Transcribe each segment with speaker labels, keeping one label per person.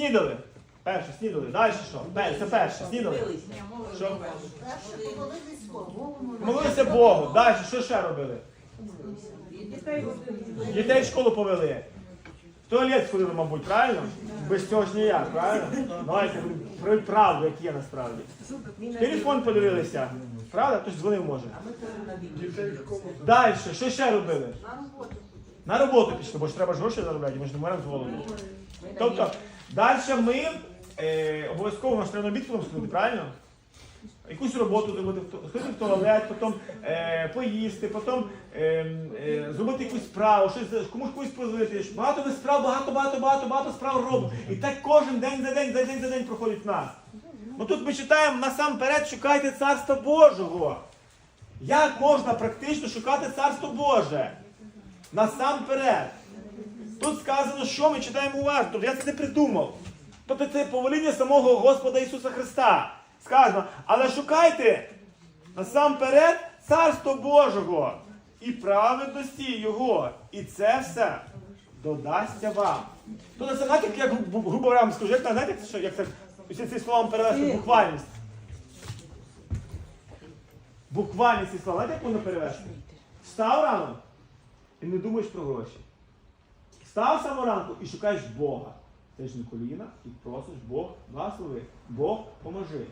Speaker 1: Снідали. Перше, снідали. Далі що? Пе- Це перше, снідали. Що?
Speaker 2: Перше помолились Богу.
Speaker 1: Молилися Богу. Далі, що ще робили? Дітей в школу повели. В туалет сходили, мабуть, правильно? Без цього ж ніяк, правильно? Давайте про правду, як є насправді. Телефон подивилися. Правда? Хтось дзвонив може. Далі, що ще робили? На роботу пішли, бо ж треба ж гроші заробляти, ми ж не можемо з голову. Тобто, далі ми е, обов'язково наш треба обід сходити, правильно? Якусь роботу зробити, сходити в туалет, потім е, поїсти, потім е, е, зробити якусь справу, щось комусь когось позвонити. Багато ми справ, багато, багато, багато, багато справ робимо. І так кожен день за день, за день за день проходить в нас. Ну тут ми читаємо насамперед шукайте Царства Божого. Як можна практично шукати Царство Боже? Насамперед. Тут сказано, що ми читаємо уважно. Тобто я це не придумав. Тобто це повеління самого Господа Ісуса Христа. Сказано, але шукайте насамперед Царство Божого і праведності Його. І це все додасться вам. Тобто це знаєте, як грубо вам скажу, як, знаєте, що, як це ці словам перевести буквальність. Буквальність ці слова, знаєте, як можна перевести? Встав рано і не думаєш про гроші. Став самого ранку і шукаєш Бога. Стаєш на коліна і просиш Бог благослови, Бог поможи.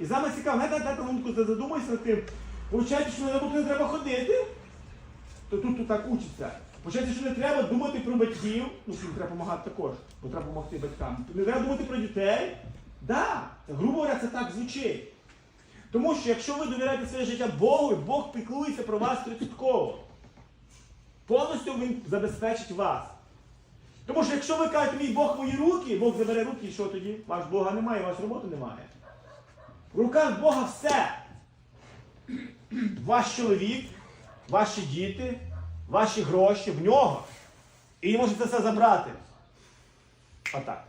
Speaker 1: І саме цікаво, знаєте, знаєте, минутку задумайся над тим, Получається, що на не треба ходити, то тут, тут так учиться. Получається, що не треба думати про батьків, ну їм треба допомагати також, бо треба допомогти батькам. Не треба думати про дітей. Да, грубо говоря, це так звучить. Тому що якщо ви довіряєте своє життя Богу, Бог піклується про вас тридцятково. Повністю він забезпечить вас. Тому що якщо ви кажете, мій Бог мої руки, Бог забере руки, і що тоді? Ваш Бога немає, вашої роботи немає. В руках Бога все. Ваш чоловік, ваші діти, ваші гроші в нього. І він може це все забрати. Отак.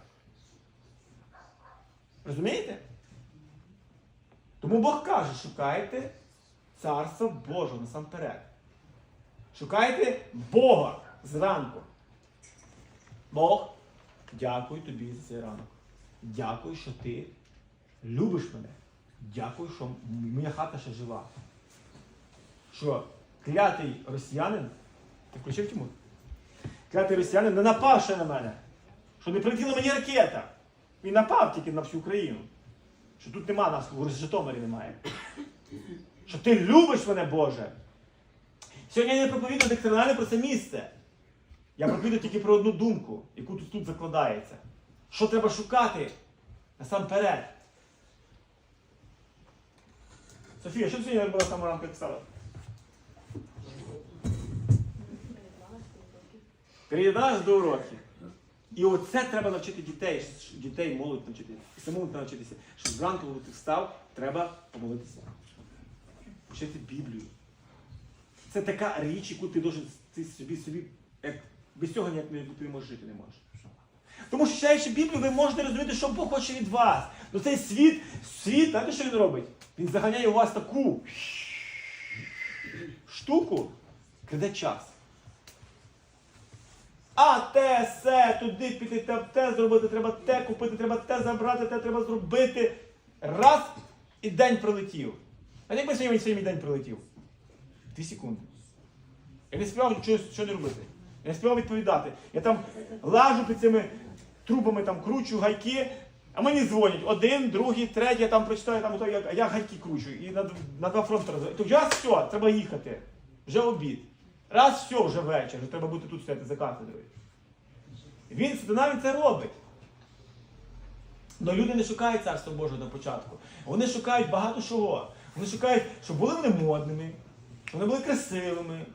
Speaker 1: Розумієте? Тому Бог каже, шукайте царство Божого насамперед. Шукайте Бога зранку. Бог, дякую тобі за цей ранок. Дякую, що ти любиш мене. Дякую, що моя хата ще жива. Що клятий росіянин, ти включив Тимур? Клятий росіянин не напав ще на мене. Що не прилетіла мені ракета. Він напав тільки на всю Україну. Що тут нема нас, в Житомирі немає. Що ти любиш мене, Боже. Сьогодні я не проповідую доктринально про це місце. Я проповідую тільки про одну думку, яку тут, тут закладається. Що треба шукати насамперед. Софія, що ти сьогодні робила самого ранку, як встала? Приєдналась до уроків. І оце треба навчити дітей, дітей, молодь навчити, і самому треба навчитися, що зранку, коли ти встав, треба помолитися. Вчити Біблію. Це така річ, яку ти должен ти собі собі, як без цього ніяк не ти можеш жити не можеш. Тому що читаючи Біблію, ви можете розуміти, що Бог хоче від вас. Ну цей світ, світ, знаєте, що він робить? Він заганяє у вас таку штуку, краде час. А те, се, туди піти, те, те зробити, треба те купити, треба те забрати, те треба зробити. Раз і день пролетів. А як би сьогодні сьогодні день пролетів? Дві секунди. Я не співав що, що не робити. Я не співав відповідати. Я там лажу під цими трубами, там кручу гайки, а мені дзвонять. Один, другий, третій, я там прочитаю, там, я, я гайки кручу. І на, на два фронти розвиваю. То раз все, треба їхати. Вже обід. Раз все, вже вечір, вже треба бути тут стояти за кафедрою. Він він це робить. Але люди не шукають царства Божого на початку. Вони шукають багато чого. Вони шукають, щоб були вони модними, щоб вони були красивими,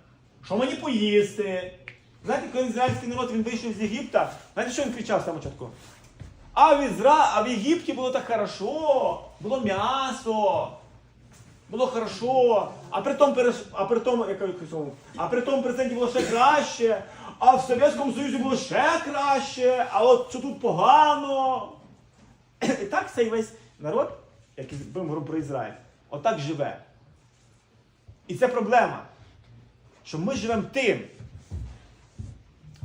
Speaker 1: що мені поїсти. Знаєте, коли ізраїльський народ він вийшов з Єгипта, знаєте, що він кричав з початку? А в Ізра... а в Єгипті було так хорошо, було м'ясо, було хорошо, а при тому, переш... а при тому, я кажу, а при тому президенті було ще краще, а в Совєтському Союзі було ще краще, а от що тут погано. І так цей весь народ, який будемо говорити про Ізраїль, отак живе. І це проблема. Що ми живемо тим.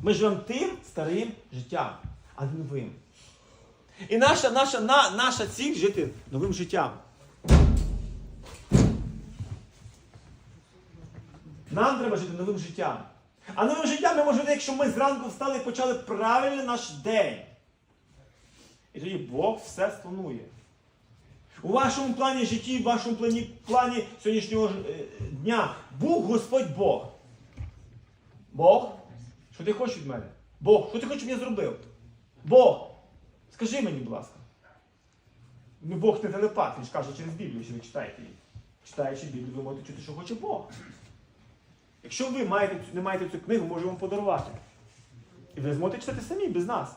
Speaker 1: Ми живемо тим старим життям, а не новим. І наша, наша, на, наша ціль жити новим життям. Нам треба жити новим життям. А новим життям ми можемо жити, якщо ми зранку встали і почали правильно наш день. І тоді Бог все спланує. У вашому плані житті, в вашому плані, плані сьогоднішнього е, дня був Господь Бог. Бог, що ти хочеш від мене? Бог, що ти хочеш, щоб я зробив? Бог, скажи мені, будь ласка. Ну, Бог не телепат, він ж каже через Біблію, що ви читаєте її. Читаючи Біблію, ви можете чути, що хоче Бог. Якщо ви маєте, не маєте цю книгу, можемо вам подарувати. І ви зможете читати самі, без нас.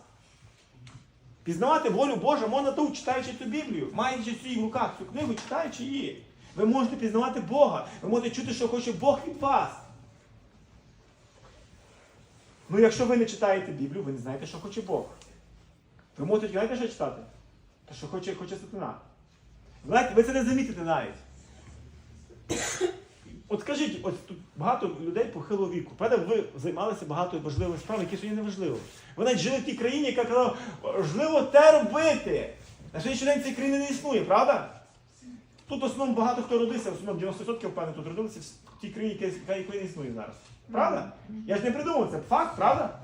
Speaker 1: Пізнавати волю Божу можна тут, читаючи цю Біблію, маючи в своїх руках цю книгу, читаючи її. Ви можете пізнавати Бога. Ви можете чути, що хоче Бог від вас. Ну, якщо ви не читаєте Біблію, ви не знаєте, що хоче Бог. Ви можете знаєте, що читати? Те, що хоче, хоче сатана. Знаєте, ви це не замітите навіть. От скажіть, от тут багато людей похилого віку. Правда, ви займалися багато важливих справ, які сьогодні не важливо. Ви навіть жили в тій країні, яка казала, важливо те робити. На сьогоднішній день цієї країни не існує, правда? Тут в основному багато хто родився, в основному 90% впевнено, тут родилися в тій країні, яка не існує зараз. Правда? Я ж не придумав, це факт, правда?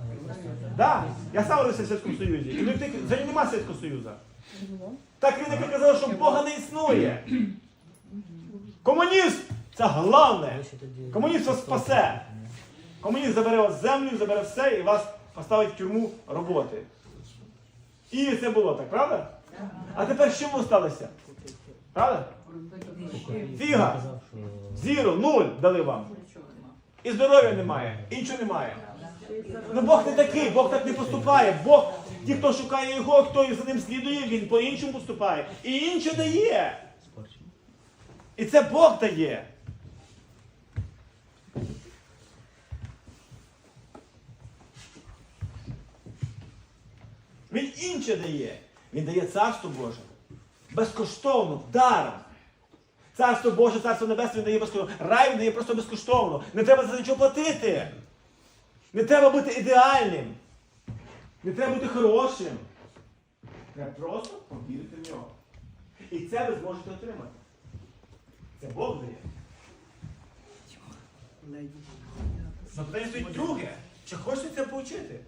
Speaker 1: Да. Я сам родився в Совєтському Союзі. І взагалі немає Совєтського Союзу. Та країна, яка казала, що Бога не існує. Комунізм це головне. Комуніст вас спасе. Комуніст забере вас землю, забере все і вас поставить в тюрму роботи. І це було так, правда? А тепер з чим сталося? Правда? Фіга! Зіро, нуль дали вам. І здоров'я немає, і нічого немає. Ну Бог не такий, Бог так не поступає. Бог, ті, хто шукає його, хто за ним слідує, він по-іншому поступає. І інше дає. І це Бог дає. Він інше дає. Він дає царство Боже. Безкоштовно, даром. Царство Боже, царство Небесне він дає безкоштовно. Рай він дає просто безкоштовно. Не треба за нічого платити. Не треба бути ідеальним. Не треба бути хорошим. Треба просто повірити в нього. І це ви зможете отримати. Це Бог дає. На питання стоїть друге. Чи хочете це повчити?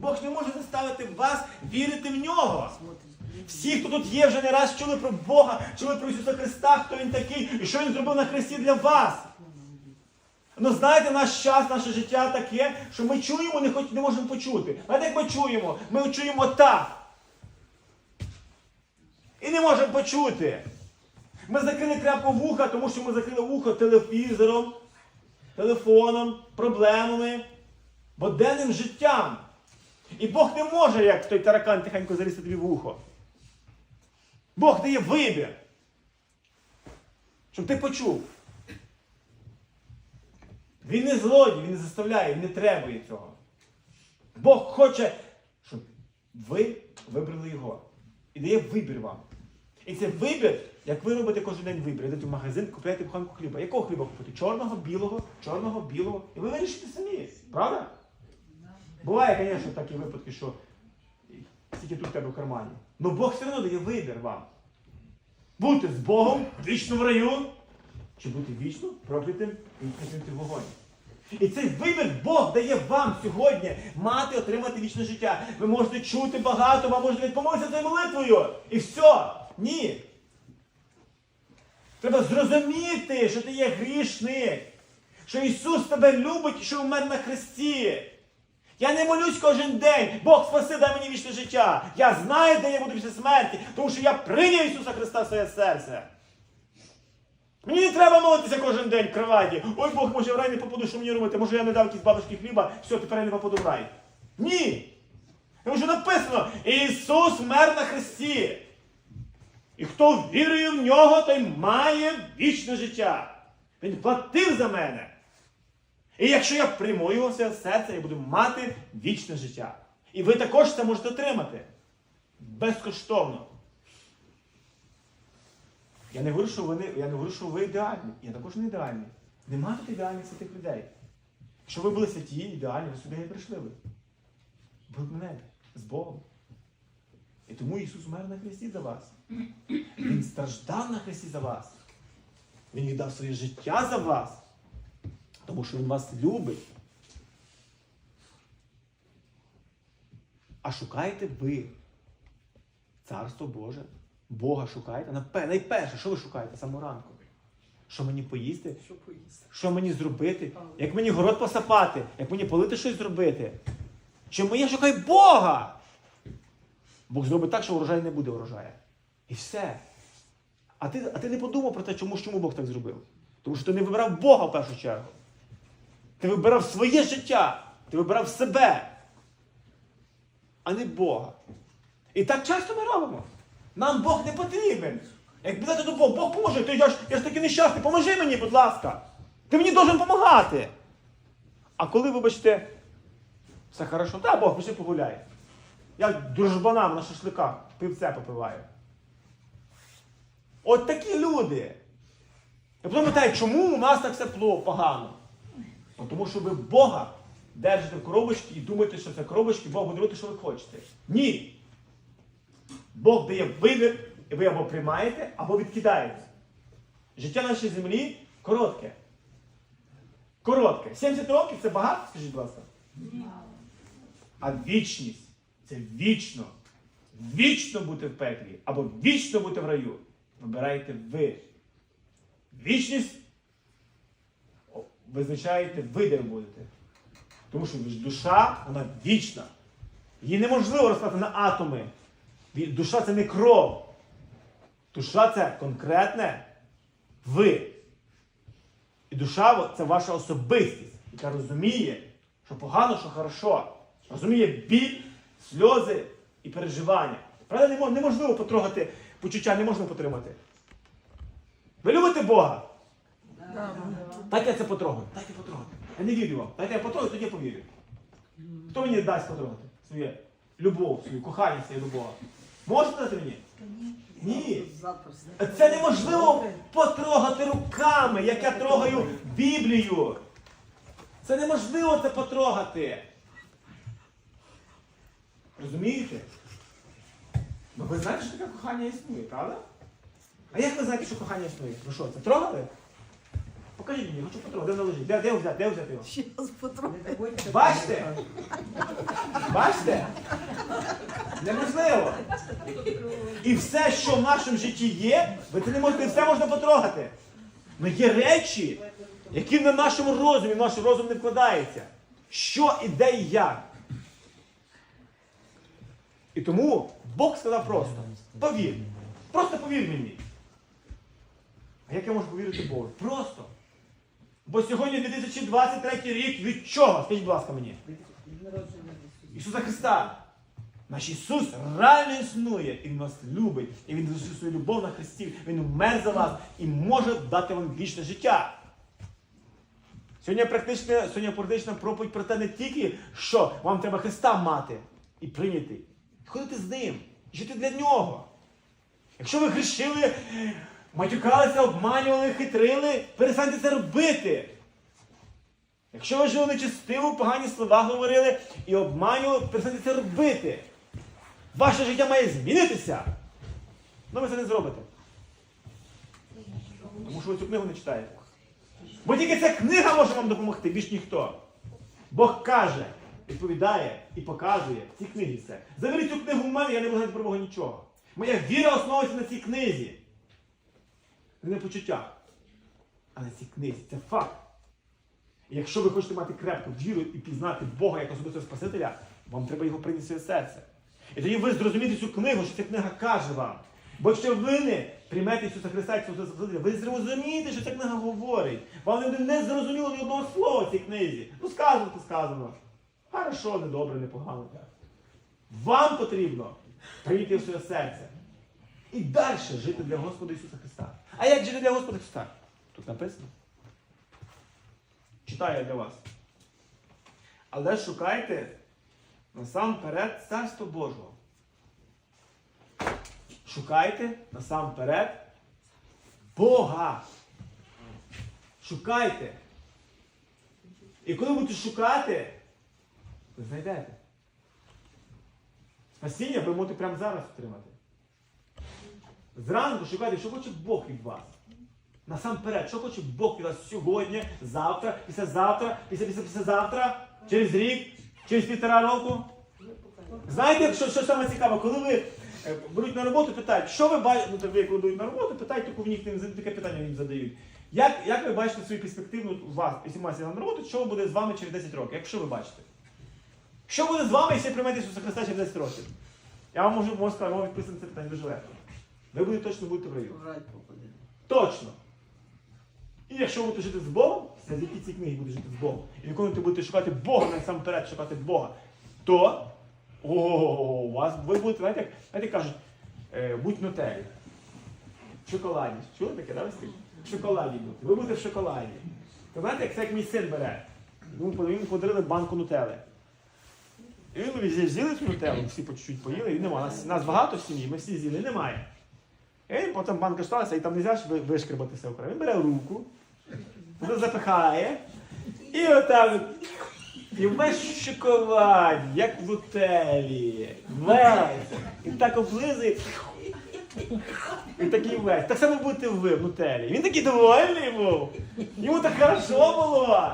Speaker 1: Бог не може заставити вас вірити в нього. Всі, хто тут є, вже не раз чули про Бога, чули про Ісуса Христа, хто Він такий і що Він зробив на Христі для вас. Ну знаєте, наш час, наше життя таке, що ми чуємо, не, хоч, не можемо почути. Знаєте, як ми чуємо? Ми чуємо так. І не можемо почути. Ми закрили крапку вуха, тому що ми закрили вухо телевізором, телефоном, проблемами, буденним життям. І Бог не може, як той таракан тихенько залізти тобі вухо. Бог дає вибір. Щоб ти почув. Він не злодій, він не заставляє, він не требує цього. Бог хоче, щоб ви вибрали його. І дає вибір вам. І це вибір, як ви робите кожен день вибір. Йдете в магазин, купуєте буханку хліба. Якого хліба купити? Чорного, білого, чорного, білого. І ви вирішите самі. Правда? Буває, звісно, такі випадки, що стільки тут в тебе в кармані. Ну Бог все одно дає вибір вам. Бути з Богом вічно в раю, чи бути вічно проклятим і відкинути вогонь. І цей вибір Бог дає вам сьогодні мати, отримати вічне життя. Ви можете чути багато, вам можете навіть помолитися цією молитвою. І все. Ні. Треба зрозуміти, що ти є грішник, що Ісус тебе любить і що вмер на хресті. Я не молюсь кожен день. Бог спаси, дай мені вічне життя. Я знаю, де я буду після смерті, тому що я прийняв Ісуса Христа в своє серце. Мені не треба молитися кожен день в кроваті. Ой Бог, може в рай не попаду, що мені робити? Може я не дав якісь бабушки хліба, все, тепер я не попаду в рай. Ні. Тому що написано, Ісус мер на хресті. І хто вірує в нього, той має вічне життя. Він платив за мене. І якщо я прийму його в своє серце, я буду мати вічне життя. І ви також це можете отримати. Безкоштовно. Я не говорю, що вони, я не говорю, що ви ідеальні. Я також не ідеальний. Нема тут ідеальних святих людей. Якщо ви були святі, ідеальні, ви сюди не прийшли. Ви б на небі з Богом. І тому Ісус умер на хресті за вас. Він страждав на хресті за вас. Він віддав своє життя за вас. Тому що Він вас любить. А шукаєте ви Царство Боже. Бога шукаєте. Найперше, що ви шукаєте самого ранку? Що мені поїсти?
Speaker 3: Що поїсти?
Speaker 1: Що мені зробити? Як мені город посапати? Як мені полити щось зробити? Чому я шукаю Бога? Бог зробить так, що урожай не буде урожаю. І все. А ти, а ти не подумав про те, чому, чому Бог так зробив? Тому що ти не вибирав Бога в першу чергу. Ти вибирав своє життя. Ти вибирав себе, а не Бога. І так часто ми робимо. Нам Бог не потрібен. Як підете до Бога, Бог поможе, то я ж, я ж такий нещасний, поможи мені, будь ласка. Ти мені должен допомагати. А коли, вибачте, все хорошо, та Бог, пішли погуляй. Я дружбанам на шашликах пивце попиваю. От такі люди. І потім питають, чому у нас так все погано? Ну, Тому що ви Бога держите в коробочці і думаєте, що це коробочки, Бог буде робити, що ви хочете. Ні. Бог дає вибір, і ви або приймаєте, або відкидаєте. Життя на нашій землі коротке. Коротке. 70 років це багато, скажіть, будь ласка. А вічність це вічно. Вічно бути в пеклі або вічно бути в раю. Вибираєте ви. Вічність визначаєте ви, де будете. Тому що душа, вона вічна. Її неможливо розкласти на атоми. Душа це не кров. Душа це конкретне ви. І душа це ваша особистість, яка розуміє, що погано, що хорошо. Розуміє біль, сльози і переживання. Правда, неможливо потрогати почуття, не можна потримати. Ви любите Бога? Дайте я це потрогаю. Дайте потрогати. Я не вірю вам. Дайте я потрогаю, тоді я повірю. Хто мені дасть потрогати? Своє любов, свою кохання своє до Можете дати мені? Ні. Це неможливо потрогати руками, як я трогаю Біблію. Це неможливо це потрогати. Розумієте? Ну ви знаєте, що таке кохання існує, правда? А як ви знаєте, що кохання існує? Ви що, це трогали? Покажіть мені, хочу потрогати. Де воно лежить? Де, де взяти? Де взяти його?
Speaker 3: Ще раз.
Speaker 1: Бачите? Бачите? Неможливо. І все, що в нашому житті є, ви це не можете, все можна потрогати. Але є речі, які на нашому розумі, в наш розум не вкладається. Що і де і як. І тому Бог сказав просто: повір. Просто повір мені. А як я можу повірити Богу? Просто. Бо сьогодні 2023 рік від чого? Скажіть, будь ласка, мені. Ісуса Христа. Наш Ісус реально існує, і Він вас любить, і Він залишив свою любов на Христі, Він умер за вас і може дати вам вічне життя. Сьогодні практична, сьогодні практична проповідь про те не тільки, що вам треба Христа мати і прийняти, ходити з ним, жити для нього. Якщо ви грішили, матюкалися, обманювали, хитрили, перестаньте це робити. Якщо ви жили нечестиво, погані слова говорили і обманювали, перестаньте це робити. Ваше життя має змінитися. Ну ви це не зробите. Тому що ви цю книгу не читаєте. Бо тільки ця книга може вам допомогти, більш ніхто. Бог каже, відповідає і показує в цій книзі все. Заберіть цю книгу в мене, я не буду про Бога нічого. Моя віра основується на цій книзі. Не на почуттях, а цій книзі. Це факт. І якщо ви хочете мати крепку віру і пізнати Бога як особистого Спасителя, вам треба його прийняти своє серце. І тоді ви зрозумієте цю книгу, що ця книга каже вам. Бо якщо ви не приймете Ісуса Христа свого Спасителя, ви зрозумієте, що ця книга говорить. Вам не зрозуміло ні одного слова в цій книзі. Ну сказано, то сказано. Хорошо, не добре, не Вам потрібно прийняти в своє серце. І далі жити для Господа Ісуса Христа. А як жити для Господа Христа? Тут написано. Читаю для вас. Але шукайте насамперед Царство Божого. Шукайте насамперед Бога. Шукайте. І коли будете шукати, ви знайдете. Спасіння ви можете прямо зараз отримати. Зранку шукайте, що хоче Бог від вас. Насамперед, що хоче Бог від вас сьогодні, завтра, післязавтра, після після післязавтра, через рік, через півтора року. Знаєте, що, що саме цікаво, коли ви е, беруть на роботу, питають, що ви бачите, ну, так ви коли на роботу, питають, таку в них таке питання їм задають. Як, як ви бачите свою перспективу у вас, маєте на роботу, що буде з вами через 10 років? Якщо ви бачите? Що буде з вами, якщо приймете Ісуса Христа через 10 років? Я вам можу, можу сказати, вам відписати це питання дуже легко. Ви будете точно будете в раю.
Speaker 3: Рай попаде.
Speaker 1: Точно. І якщо ви будете жити з Богом, це які ці книги будете жити з Богом. І коли ви будете шукати Бога, насамперед шукати Бога, то о, у вас ви будете, знаєте, як, знаєте, кажуть, е, будь нотелі. В шоколаді. Чули таке, да, ви? В шоколаді бути. Ви будете в шоколаді. То знаєте, як це як мій син бере. Йому подарили банку нутели. І він з'їли цю нутелу, всі по чуть-чуть поїли, і нема. Нас, нас багато в сім'ї, ми всі з'їли, немає. І потім банка сталася, і там не можна вишкребати все окремо. Він бере руку, запихає, і отак. от, І весь в як в нутелі. Весь. І так облизує. І такий весь. Так само будете ви в нутелі. Він такий довольний був. Йому так хорошо було.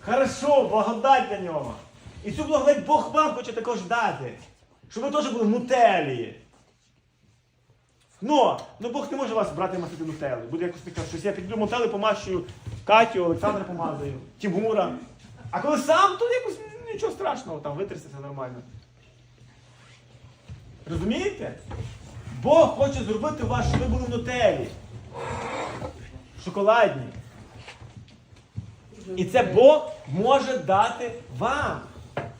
Speaker 1: Хорошо, благодать для нього. І цю благодать Бог вам хоче також дати. Щоб ви теж були в нутелі. Ну, ну Бог не може вас брати масити нутели. Буде якось таке, щось я піду нутели помащую Катю, Олександра помазую, Тимура. А коли сам, то якось нічого страшного, там все нормально. Розумієте? Бог хоче зробити вас, щоб ви були в нутелі. Шоколадні. І це Бог може дати вам.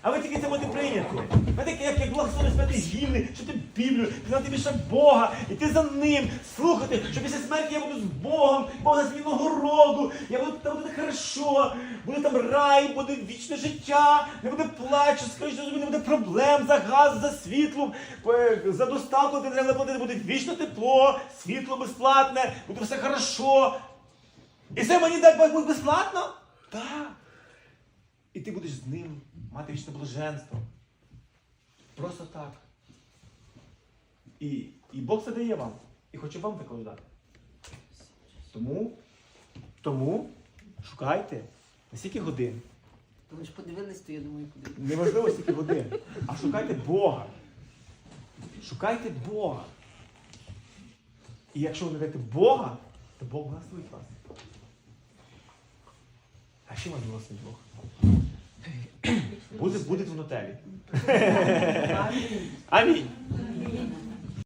Speaker 1: А ви тільки це можете прийняти. Ви такі, як, як благословений святий гімни, що ти Біблію, пізнати більше Бога, іти за ним, слухати, що після смерті я буду з Богом, Бог дасть мені нагороду, я буду там буде хорошо, буде там рай, буде вічне життя, не буде плачу, скоріше не буде проблем за газ, за світло, е, за доставку не треба платити, буде вічне тепло, світло безплатне, буде все хорошо. І це мені Бог безплатно? Так. І ти будеш з ним мати вічне блаженство. Просто так. І, і Бог це дає вам. І хоче вам також дати. Тому, тому шукайте. На скільки годин?
Speaker 3: То ви ж подивились, то я думаю, куди.
Speaker 1: Неважливо скільки годин. А шукайте Бога. Шукайте Бога. І якщо ви знайдете Бога, то Бог благословить вас. А що вас благословить Бог? Буде, буде в нотелі. Амінь.